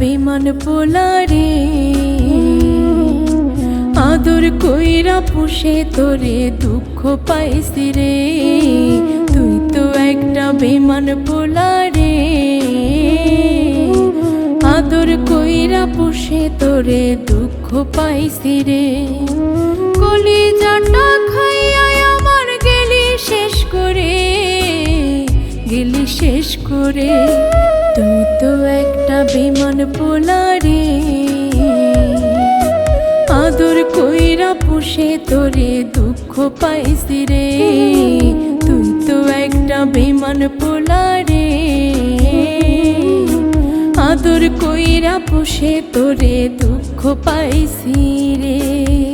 বেমান পোলারে, আদর কইরা পুষে তোরে দুঃখ পাইছি রে। তুই তো একটা বেমান পোলারে, আদর কইরা পুষে তোরে দুঃখ পাইছি রে। কলি জাটা খাইয়া আমার গেলি শেষ করে, গেলি শেষ করে। তুই তো একটা বিমান পোলারে। আদর কইরা পুষে তোরে দুঃখ পাইছি রে। তুই তো একটা বিমান পোলারে। আদর কইরা পুষে তোরে দুঃখ পাইছি রে।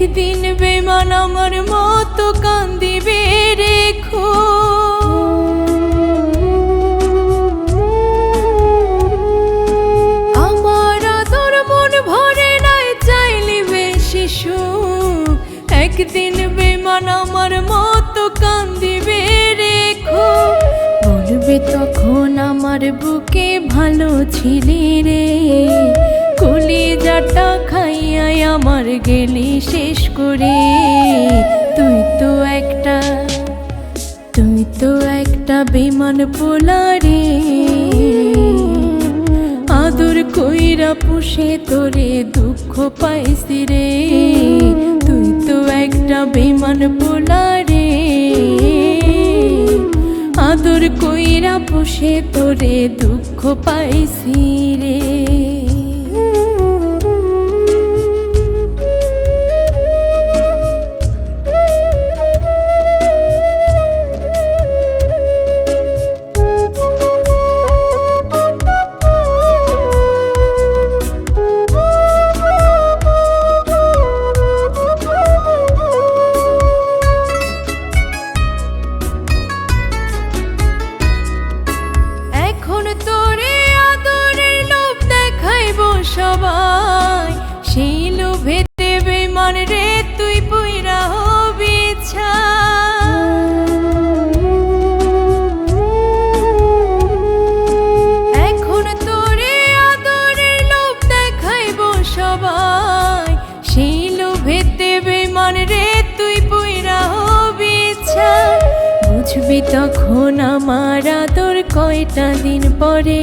একদিন বেমান আমার মতো কান্দিবে রেখো আমার আদর মন ভরে নাই, চাইলে বেশি সুখ। একদিন বেমান আমার মতো কান্দিবে রেখো বলবে তখন আমার বুকে ভালো ছিলি রে। কলিজাটা গেলি শেষ করে। তুই তো একটা তুই তো একটা বেমান পোলারে। আদর কইরা পুষে তোরে দুঃখ পাইছি রে। তুই তো একটা বেমান পোলারে। আদর কইরা পুষে তোরে দুঃখ পাইছি রে। সবাই, সেই লোভে দেবে মন রে, তুই পুইরা হবি এখন তোরে আদরের লোভ দেখাইব সবাই, সেই লোভে দেবে মান রে, তুই পুইরা হবি বুঝবি তখন আমার আদর কয়টা দিন পরে,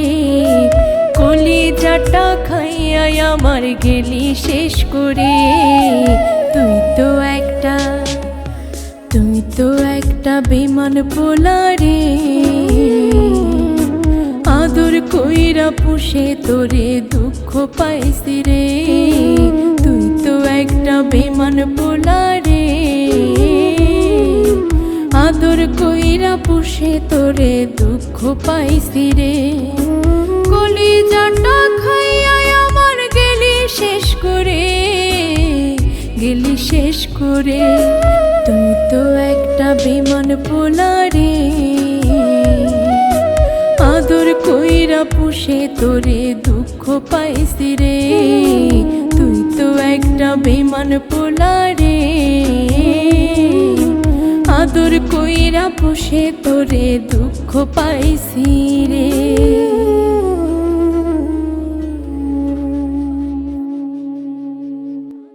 কলিজাটা খাইয়াই আমার গেলি শেষ করে। তুই তো একটা, তুই তো একটা বেমান পোলারে আদর কইরা পুষে তোরে দুঃখ পাইছি রে। তুই তো একটা বেমান পোলারে আদর কইরা পুষে তোরে দুঃখ পাইছি রে। করে, তুই তো একটা বিমান পোলারে। আদর কইরা পুষে তোরে দুঃখ পাইছি রে। তুই তো একটা বেমান পোলারে। আদর কইরা পুষে তোরে দুঃখ পাইছি রে।